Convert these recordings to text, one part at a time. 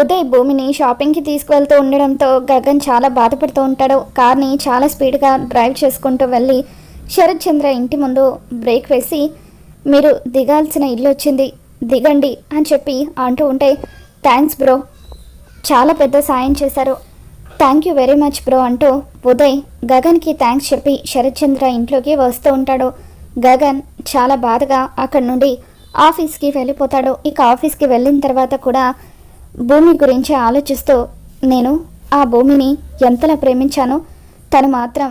ఉదయ్ భూమిని షాపింగ్కి తీసుకువెళ్తూ ఉండడంతో గగన్ చాలా బాధపడుతూ ఉంటాడు. కార్ని చాలా స్పీడ్గా డ్రైవ్ చేసుకుంటూ వెళ్ళి శరత్ చంద్ర ఇంటి ముందు బ్రేక్ వేసి మీరు దిగాల్సిన ఇల్లు వచ్చింది దిగండి అని చెప్పి అంటూ ఉంటే థ్యాంక్స్ బ్రో చాలా పెద్ద సాయం చేశారు. Thank you very much bro అంటూ ఉదయ్ గగన్కి థ్యాంక్స్ చెప్పి శరత్ చంద్ర ఇంట్లోకి వస్తూ ఉంటాడు. గగన్ చాలా బాధగా అక్కడి నుండి ఆఫీస్కి వెళ్ళిపోతాడు. ఇక ఆఫీస్కి వెళ్ళిన తర్వాత కూడా భూమి గురించి ఆలోచిస్తూ నేను ఆ భూమిని ఎంతలా ప్రేమించానో తను మాత్రం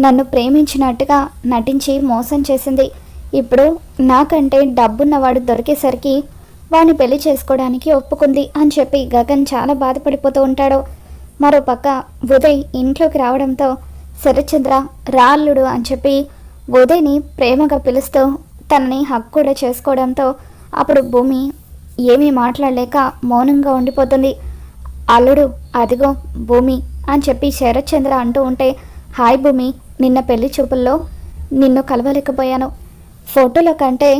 నన్ను ప్రేమించినట్టుగా నటించి మోసం చేసింది. ఇప్పుడు నాకంటే డబ్బున్నవాడు దొరికేసరికి వాడిని పెళ్ళి చేసుకోవడానికి ఒప్పుకుంది అని చెప్పి గగన్ చాలా బాధపడిపోతూ ఉంటాడు. మరోపక్క ఉదయ్ ఇంట్లోకి రావడంతో శరచంద్ర రాళ్ళుడు అని చెప్పి ఉదయ్ని ప్రేమగా పిలుస్తూ తనని హక్కు కూడా చేసుకోవడంతో అప్పుడు భూమి ఏమీ మాట్లాడలేక మౌనంగా ఉండిపోతుంది. అల్లుడు అదిగో భూమి అని చెప్పి శరత్చంద్ర అంటూ ఉంటే హాయ్ భూమి నిన్న పెళ్ళి చూపుల్లో నిన్ను కలవలేకపోయాను. ఫోటోలో కంటే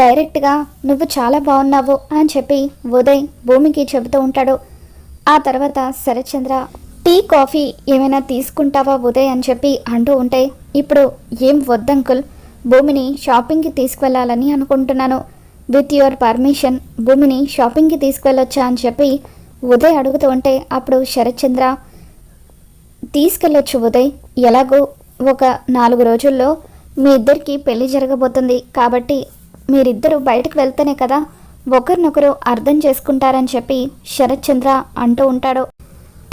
డైరెక్ట్గా నువ్వు చాలా బాగున్నావు అని చెప్పి ఉదయ్ భూమికి చెబుతూ ఉంటాడు. ఆ తర్వాత శరత్చంద్ర టీ కాఫీ ఏమైనా తీసుకుంటావా ఉదయ్ అని చెప్పి అంటూ ఉంటే ఇప్పుడు ఏం వద్దంకుల్ భూమిని షాపింగ్కి తీసుకువెళ్ళాలని అనుకుంటున్నాను. విత్ యువర్ పర్మిషన్ భూమిని షాపింగ్కి తీసుకువెళ్ళొచ్చా అని చెప్పి ఉదయ్ అడుగుతూ ఉంటే అప్పుడు శరత్చంద్ర తీసుకెళ్ళొచ్చు ఉదయ్. ఎలాగో ఒక నాలుగు రోజుల్లో మీ ఇద్దరికి పెళ్ళి జరగబోతుంది. కాబట్టి మీరిద్దరూ బయటకు వెళ్తేనే కదా ఒకరినొకరు అర్థం చేసుకుంటారని చెప్పి శరత్చంద్ర అంటూ ఉంటాడు.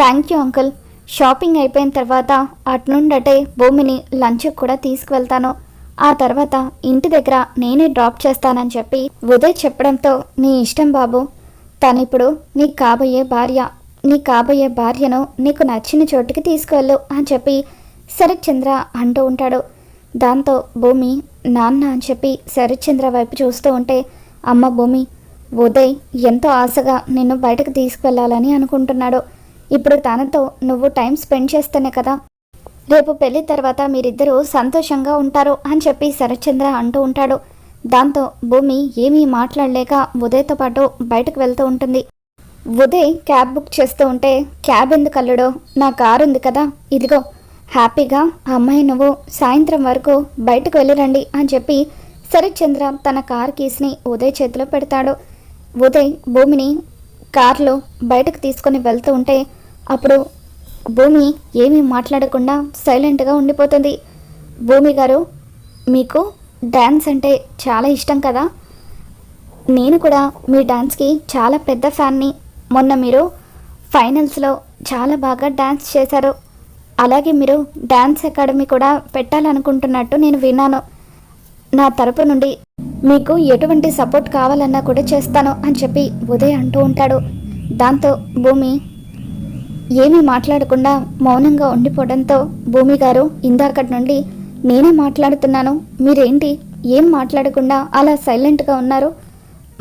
Thank you uncle. షాపింగ్ అయిపోయిన తర్వాత అట్నుండటే భూమిని లంచ్కి కూడా తీసుకువెళ్తాను. ఆ తర్వాత ఇంటి దగ్గర నేనే డ్రాప్ చేస్తానని చెప్పి ఉదయ్ చెప్పడంతో నీ ఇష్టం బాబు. తనిప్పుడు నీ కాబోయే భార్య నీ కాబోయే భార్యను నీకు నచ్చిన చోటుకి తీసుకువెళ్ళు అని చెప్పి శరత్చంద్ర అంటూ ఉంటాడు. దాంతో భూమి నాన్న అని చెప్పి శరత్చంద్ర వైపు చూస్తూ ఉంటే అమ్మ భూమి ఉదయ్ ఎంతో ఆశగా నిన్ను బయటకు తీసుకువెళ్ళాలని అనుకుంటున్నాడు. ఇప్పుడు తనతో నువ్వు టైం స్పెండ్ చేస్తేనే కదా రేపు పెళ్ళి తర్వాత మీరిద్దరూ సంతోషంగా ఉంటారు అని చెప్పి శరత్చంద్ర అంటూ ఉంటాడు. దాంతో భూమి ఏమీ మాట్లాడలేక ఉదయ్తో పాటు బయటకు వెళ్తూ ఉంటుంది. ఉదయ్ క్యాబ్ బుక్ చేస్తూ ఉంటే క్యాబ్ ఎందుకు అల్లుడో? నా కారు ఉంది కదా. ఇదిగో హ్యాపీగా అమ్మాయి నువ్వు సాయంత్రం వరకు బయటకు వెళ్ళిరండి అని చెప్పి శరత్చంద్ర తన కార్ కీస్ని ఉదయ్ చేతిలో పెడతాడు. ఉదయ్ భూమిని కార్లో బయటకు తీసుకొని వెళ్తూ ఉంటే అప్పుడు భూమి ఏమీ మాట్లాడకుండా సైలెంట్గా ఉండిపోతుంది. భూమి గారు మీకు డ్యాన్స్ అంటే చాలా ఇష్టం కదా? నేను కూడా మీ డ్యాన్స్కి చాలా పెద్ద ఫ్యాన్ని. మొన్న మీరు ఫైనల్స్లో చాలా బాగా డ్యాన్స్ చేశారు. అలాగే మీరు డ్యాన్స్ అకాడమీ కూడా పెట్టాలనుకుంటున్నట్టు నేను విన్నాను. నా తరపు నుండి మీకు ఎటువంటి సపోర్ట్ కావాలన్నా కూడా చేస్తాను అని చెప్పి ఉదయ్ అంటూ ఉంటాడు. దాంతో భూమి ఏమీ మాట్లాడకుండా మౌనంగా ఉండిపోవడంతో భూమి గారు ఇందాకటి నుండి నేనే మాట్లాడుతున్నాను. మీరేంటి? ఏం మాట్లాడకుండా అలా సైలెంట్గా ఉన్నారు?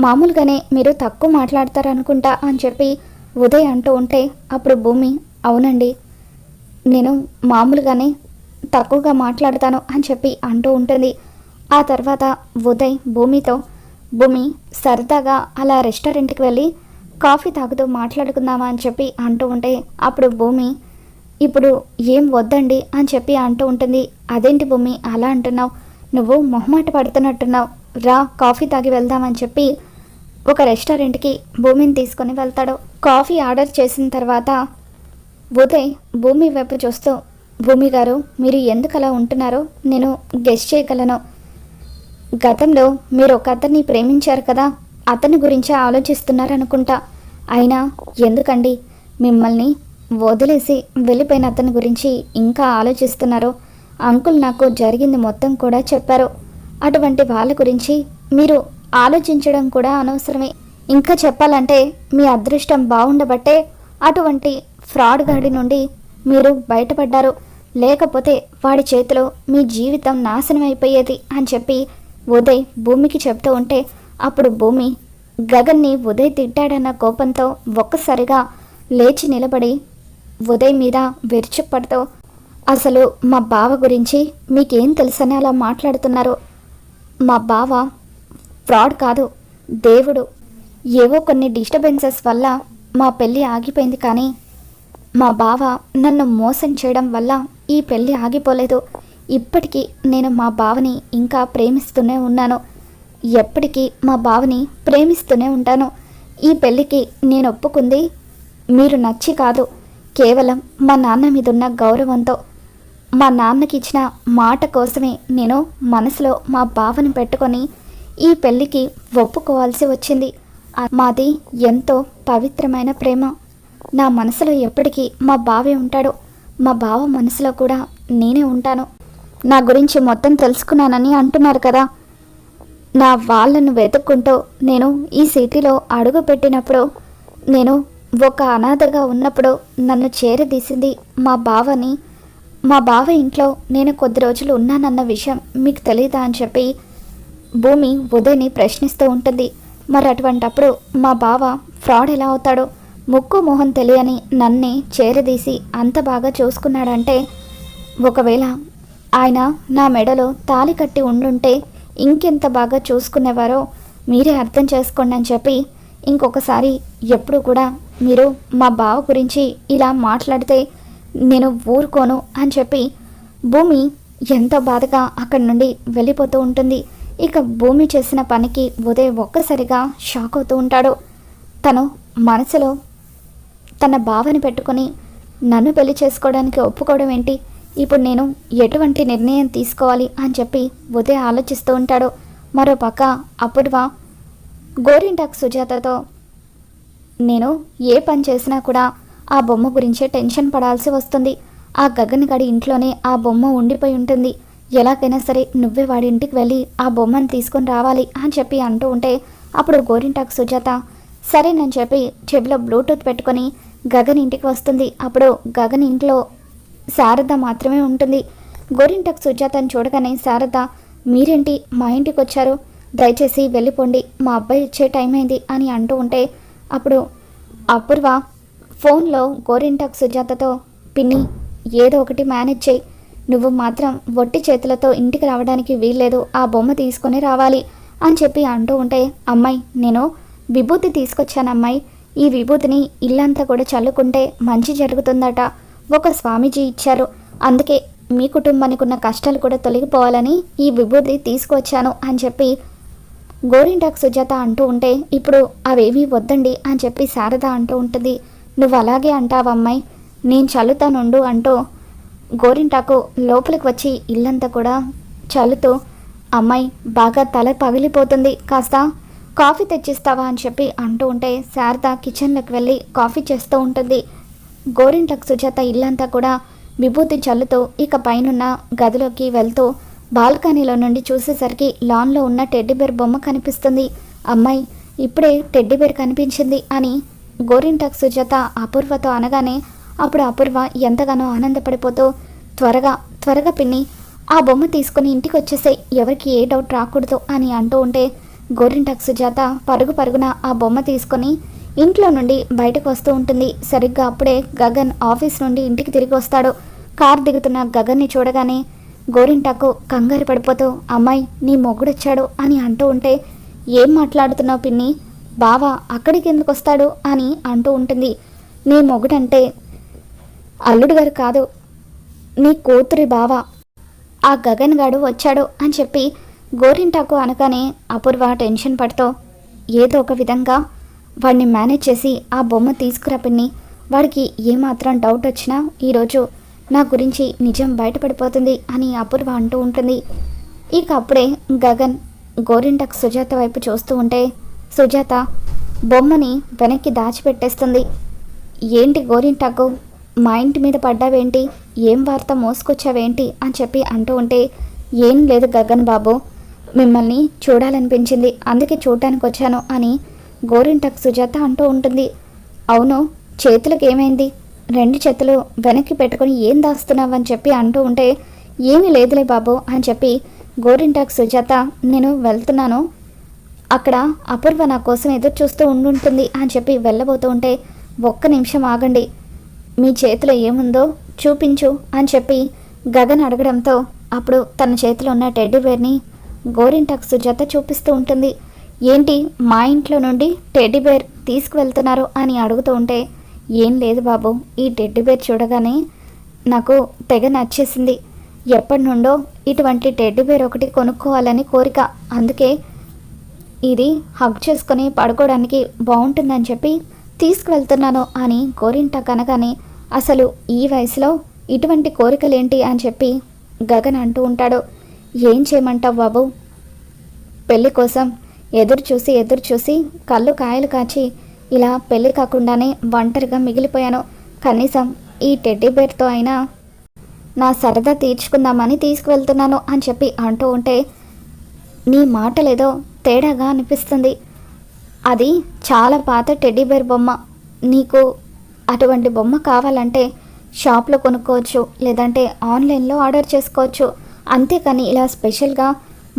మామూలుగానే మీరు తక్కువ మాట్లాడతారు అనుకుంటా అని చెప్పి ఉదయ్ అంటూ ఉంటే అప్పుడు భూమి అవునండి. నేను మామూలుగానే తక్కువగా మాట్లాడతాను అని చెప్పి అంటూ ఉంటుంది. ఆ తర్వాత ఉదయ్ భూమితో భూమి సరదాగా అలా రెస్టారెంట్కి వెళ్ళి కాఫీ తాగుతూ మాట్లాడుకుందామా అని చెప్పి అంటూ ఉంటే అప్పుడు భూమి ఇప్పుడు ఏం వద్దండి? అని చెప్పి అంటూ ఉంటుంది. అదేంటి భూమి అలా అంటున్నావు. నువ్వు మొహమాట పడుతున్నట్టున్నావు. రా కాఫీ తాగి వెళ్దామని చెప్పి ఒక రెస్టారెంట్కి భూమిని తీసుకొని వెళ్తాడు. కాఫీ ఆర్డర్ చేసిన తర్వాత ఉదయ్ భూమి వైపు చూస్తూ భూమి గారు మీరు ఎందుకు అలా ఉంటున్నారో నేను గెస్ట్ చేయగలను. గతంలో మీరు ఒక అతన్ని ప్రేమించారు కదా అతని గురించే ఆలోచిస్తున్నారనుకుంటా. అయినా ఎందుకండి? మిమ్మల్ని వదిలేసి వెళ్ళిపోయిన అతని గురించి ఇంకా ఆలోచిస్తున్నారో? అంకుల్ నాకు జరిగింది మొత్తం కూడా చెప్పారు. అటువంటి వాళ్ళ గురించి మీరు ఆలోచించడం కూడా అనవసరమే. ఇంకా చెప్పాలంటే మీ అదృష్టం బాగుండబట్టే అటువంటి ఫ్రాడ్ గాడి నుండి మీరు బయటపడ్డారు. లేకపోతే వాడి చేతిలో మీ జీవితం నాశనం అయిపోయేది అని చెప్పి ఉదయ్ భూమికి చెప్తూ ఉంటే అప్పుడు భూమి గగన్ని ఉదయ్ తిట్టాడన్న కోపంతో ఒక్కసారిగా లేచి నిలబడి ఉదయ్ మీద విరుచుపడుతూ అసలు మా బావ గురించి మీకేం తెలుసని అలా మాట్లాడుతున్నారు? మా బావ ఫ్రాడ్ కాదు దేవుడు. ఏవో కొన్ని డిస్టర్బెన్సెస్ వల్ల మా పెళ్ళి ఆగిపోయింది కానీ మా బావ నన్ను మోసం చేయడం వల్ల ఈ పెళ్ళి ఆగిపోలేదు. ఇప్పటికీ నేను మా బావని ఇంకా ప్రేమిస్తూనే ఉన్నాను. ఎప్పటికీ మా బావని ప్రేమిస్తూనే ఉంటాను. ఈ పెళ్ళికి నేను ఒప్పుకుంది మీరు నచ్చి కాదు. కేవలం మా నాన్న మీద ఉన్న గౌరవంతో. మా నాన్నకి ఇచ్చిన మాట కోసమే నేను మనసులో మా బావని పెట్టుకొని ఈ పెళ్ళికి ఒప్పుకోవాల్సి వచ్చింది. మాది ఎంతో పవిత్రమైన ప్రేమ. నా మనసులో ఎప్పటికీ మా బావే ఉంటాడు. మా బావ మనసులో కూడా నేనే ఉంటాను. నా గురించి మొత్తం తెలుసుకున్నానని అంటున్నారు కదా. నా వాళ్ళను వెతుక్కుంటూ నేను ఈ సిటీలో అడుగు పెట్టినప్పుడు నేను ఒక అనాథగా ఉన్నప్పుడు నన్ను చేరదీసింది మా బావని. మా బావ ఇంట్లో నేను కొద్ది రోజులు ఉన్నానన్న విషయం మీకు తెలియదా అని చెప్పి భూమి ఉదయని ప్రశ్నిస్తూ ఉంటుంది. మరి అటువంటప్పుడు మా బావ ఫ్రాడ్ ఎలా అవుతాడో ముక్కు మొహం తెలియని నన్నే చేరదీసి అంత బాగా చూసుకున్నాడంటే ఒకవేళ ఆయన నా మెడలో తాలి కట్టి ఉండుంటే ఇంకెంత బాగా చూసుకునేవారో మీరే అర్థం చేసుకోండి అని చెప్పి ఇంకొకసారి ఎప్పుడు కూడా మీరు మా బావ గురించి ఇలా మాట్లాడితే నేను ఊరుకోను అని చెప్పి భూమి ఎంతో బాధగా అక్కడి నుండి వెళ్ళిపోతూ ఉంటుంది. ఇక భూమి చేసిన పనికి ఉదయ్ ఒక్కసారిగా షాక్ అవుతూ ఉంటాడు. తను మనసులో తన బావని పెట్టుకొని నన్ను పెళ్ళి చేసుకోవడానికి ఒప్పుకోవడం ఏంటి? ఇప్పుడు నేను ఎటువంటి నిర్ణయం తీసుకోవాలి అని చెప్పి ఉదయ ఆలోచిస్తూ ఉంటాడు. మరో పక్క అపూర్వ గోరింటాక్ సుజాతతో నేను ఏ పని చేసినా కూడా ఆ బొమ్మ గురించే టెన్షన్ పడాల్సి వస్తుంది. ఆ గగన్ గడి ఇంట్లోనే ఆ బొమ్మ ఉండిపోయి ఉంటుంది. ఎలాగైనా సరే నువ్వే వాడి ఇంటికి వెళ్ళి ఆ బొమ్మను తీసుకొని రావాలి అని చెప్పి అంటూ ఉంటే అప్పుడు గోరింటాక్ సుజాత సరేనని చెప్పి చెవిలో బ్లూటూత్ పెట్టుకొని గగన్ ఇంటికి వస్తుంది. అప్పుడు గగన్ ఇంట్లో శారద మాత్రమే ఉంటుంది. గోరింటకు సుజాతను చూడగానే శారద మీరేంటి? మా ఇంటికి వచ్చారు. దయచేసి వెళ్ళిపోండి. మా అబ్బాయి వచ్చే టైం అయింది అని అంటూ ఉంటే అప్పుడు అపూర్వ ఫోన్లో గోరింటకు సుజాతతో పిన్ని ఏదో ఒకటి మేనేజ్ చేయి. నువ్వు మాత్రం వట్టి చేతులతో ఇంటికి రావడానికి వీల్లేదు. ఆ బొమ్మ తీసుకొని రావాలి అని చెప్పి అంటూ ఉంటే అమ్మాయి నేను విభూతి తీసుకొచ్చాను అమ్మాయి ఈ విభూతిని ఇల్లంతా కూడా చల్లుకుంటే మంచి జరుగుతుందట. ఒక స్వామీజీ ఇచ్చారు. అందుకే మీ కుటుంబానికి ఉన్న కష్టాలు కూడా తొలగిపోవాలని ఈ విభూతి తీసుకొచ్చాను అని చెప్పి గోరింటాకు సుజాత అంటూ ఉంటే ఇప్పుడు అవేవి వద్దండి అని చెప్పి శారద అంటూ ఉంటుంది. నువ్వు అలాగే అంటావమ్మాయి నేను చల్లుతానుండు అంటూ గోరింటాకు లోపలికి వచ్చి ఇల్లంతా కూడా చల్లుతూ అమ్మాయి బాగా తల పగిలిపోతుంది. కాస్త కాఫీ తెచ్చిస్తావా అని చెప్పి అంటూ ఉంటే శారద కిచెన్లోకి వెళ్ళి కాఫీ చేస్తూ ఉంటుంది. గోరింటకు సుజాత ఇల్లంతా కూడా విభూతి చల్లుతూ ఇక పైనున్న గదిలోకి వెళ్తూ బాల్కనీలో నుండి చూసేసరికి లాన్లో ఉన్న టెడ్డీబేర్ బొమ్మ కనిపిస్తుంది. అమ్మాయి ఇప్పుడే టెడ్డీబేర్ కనిపించింది అని గోరింటకు సుజాత అపూర్వతో అనగానే అప్పుడు అపూర్వ ఎంతగానో ఆనందపడిపోతూ త్వరగా త్వరగా పిన్ని ఆ బొమ్మ తీసుకుని ఇంటికి వచ్చేసే ఎవరికి ఏ డౌట్ రాకూడదు అని అంటూ ఉంటే గోరింటకు సుజాత పరుగు పరుగున ఆ బొమ్మ తీసుకొని ఇంట్లో నుండి బయటకు వస్తూ ఉంటుంది. సరిగ్గా అప్పుడే గగన్ ఆఫీస్ నుండి ఇంటికి తిరిగి వస్తాడు. కార్ దిగుతున్న గగన్ని చూడగానే గోరింటాకు కంగారు పడిపోతూ అమ్మాయి నీ మొగుడొచ్చాడు అని అంటూ ఉంటే ఏం మాట్లాడుతున్నావు పిన్ని? బావా అక్కడికి ఎందుకు వస్తాడు? అని అంటూ ఉంటుంది. నీ మొగుడంటే అల్లుడు గారు కాదు నీ కూతురి బావ. ఆ గగన్ గాడు వచ్చాడు అని చెప్పి గోరింటాకు అనగానే అపూర్వ టెన్షన్ పడుతూ ఏదో ఒక విధంగా వాడిని మేనేజ్ చేసి ఆ బొమ్మ తీసుకురా పిన్ని. వాడికి ఏమాత్రం డౌట్ వచ్చినా ఈరోజు నా గురించి నిజం బయటపడిపోతుంది అని అపూర్వ అంటూ ఉంటుంది. ఇక అప్పుడే గగన్ గోరింటకు సుజాత వైపు చూస్తూ ఉంటే సుజాత బొమ్మని వెనక్కి దాచిపెట్టేస్తుంది. ఏంటి గోరింటాకు? మా ఇంటి మీద పడ్డావేంటి? ఏం వార్త మోసుకొచ్చావేంటి? అని చెప్పి అంటూ ఉంటే ఏం లేదు గగన్ బాబు మిమ్మల్ని చూడాలనిపించింది. అందుకే చూడటానికి వచ్చాను అని గోరింటకు సుజాత అంటూ ఉంటుంది. అవును చేతులకు ఏమైంది రెండు చేతులు వెనక్కి పెట్టుకొని ఏం దాస్తున్నావు అని చెప్పి అంటూ ఉంటే ఏమీ లేదులే బాబు అని చెప్పి గోరింటాకు సుజాత నేను వెళ్తున్నాను. అక్కడ అపూర్వ నా కోసం ఎదురు చూస్తూ ఉండుంటుంది అని చెప్పి వెళ్ళబోతూ ఉంటే ఒక్క నిమిషం ఆగండి. మీ చేతిలో ఏముందో చూపించు అని చెప్పి గగన్ అడగడంతో అప్పుడు తన చేతిలో ఉన్న టెడ్డీ బేర్ని గోరింటాకు సుజాత చూపిస్తూ ఉంటుంది. ఏంటి మా ఇంట్లో నుండి టెడ్డీ బేర్ తీసుకువెళ్తున్నారు అని అడుగుతూ ఉంటే ఏం లేదు బాబు ఈ టెడ్డి బేర్ చూడగానే నాకు తెగ నచ్చేసింది. ఎప్పటి నుండో ఇటువంటి టెడ్డి బేర్ ఒకటి కొనుక్కోవాలని కోరిక. అందుకే ఇది హగ్ చేసుకొని పడుకోవడానికి బాగుంటుందని చెప్పి తీసుకువెళ్తున్నాను అని కోరింట కనగానే అసలు ఈ వయసులో ఇటువంటి కోరికలేంటి అని చెప్పి గగన్ అంటూ ఉంటాడు. ఏం చేయమంటావు బాబు? పెళ్ళి కోసం ఎదురు చూసి ఎదురు చూసి కళ్ళు కాయలు కాచి ఇలా పెళ్ళి కాకుండానే ఒంటరిగా మిగిలిపోయాను. కనీసం ఈ టెడ్డీ బేర్తో అయినా నా సరదా తీర్చుకుందామని తీసుకువెళ్తున్నాను అని చెప్పి అంటూ ఉంటే నీ మాటలేదో తేడాగా అనిపిస్తుంది. అది చాలా పాత టెడ్డీ బేర్ బొమ్మ. నీకు అటువంటి బొమ్మ కావాలంటే షాప్లో కొనుక్కోవచ్చు లేదంటే ఆన్లైన్లో ఆర్డర్ చేసుకోవచ్చు. అంతేకాని ఇలా స్పెషల్గా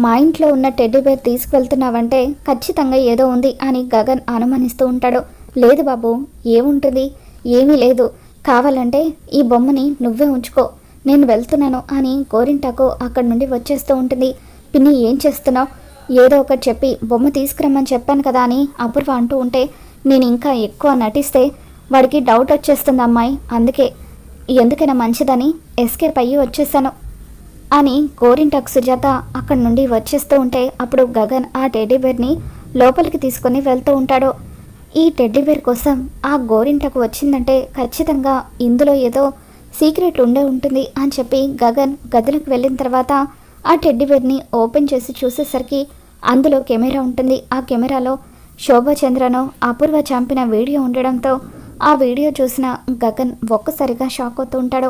మా ఇంట్లో ఉన్న టెడ్డీబేర్ తీసుకువెళ్తున్నావంటే ఖచ్చితంగా ఏదో ఉంది అని గగన్ అనుమానిస్తూ ఉంటాడు. లేదు బాబు ఏముంటుంది? ఏమీ లేదు. కావాలంటే ఈ బొమ్మని నువ్వే ఉంచుకో. నేను వెళ్తున్నాను అని గోరింటాకు అక్కడి నుండి వచ్చేస్తూ ఉంటుంది. పిన్ని ఏం చేస్తున్నావు? ఏదో ఒకటి చెప్పి బొమ్మ తీసుకురమ్మని చెప్పాను కదా అని అపూర్వ అంటూ ఉంటే నేను ఇంకా ఎక్కువ నటిస్తే వాడికి డౌట్ వచ్చేస్తుంది అమ్మాయి. అందుకే ఎందుకైనా మంచిదని ఎస్కేప్ అయ్యి వచ్చేసాను. అని గోరింటాకు సుజాత అక్కడి నుండి వచ్చేస్తూ ఉంటే అప్పుడు గగన్ ఆ టెడ్డీబేర్ని లోపలికి తీసుకొని వెళ్తూ ఉంటాడు. ఈ టెడ్డీబేర్ కోసం ఆ గోరింటకు వచ్చిందంటే ఖచ్చితంగా ఇందులో ఏదో సీక్రెట్ ఉండే ఉంటుంది అని చెప్పి గగన్ గదిలోకి వెళ్ళిన తర్వాత ఆ టెడ్డీబేర్ని ఓపెన్ చేసి చూసేసరికి అందులో కెమెరా ఉంటుంది. ఆ కెమెరాలో శోభచంద్రను అపూర్వ చంపిన వీడియో ఉండడంతో ఆ వీడియో చూసిన గగన్ ఒక్కసారిగా షాక్ అవుతూ ఉంటాడు.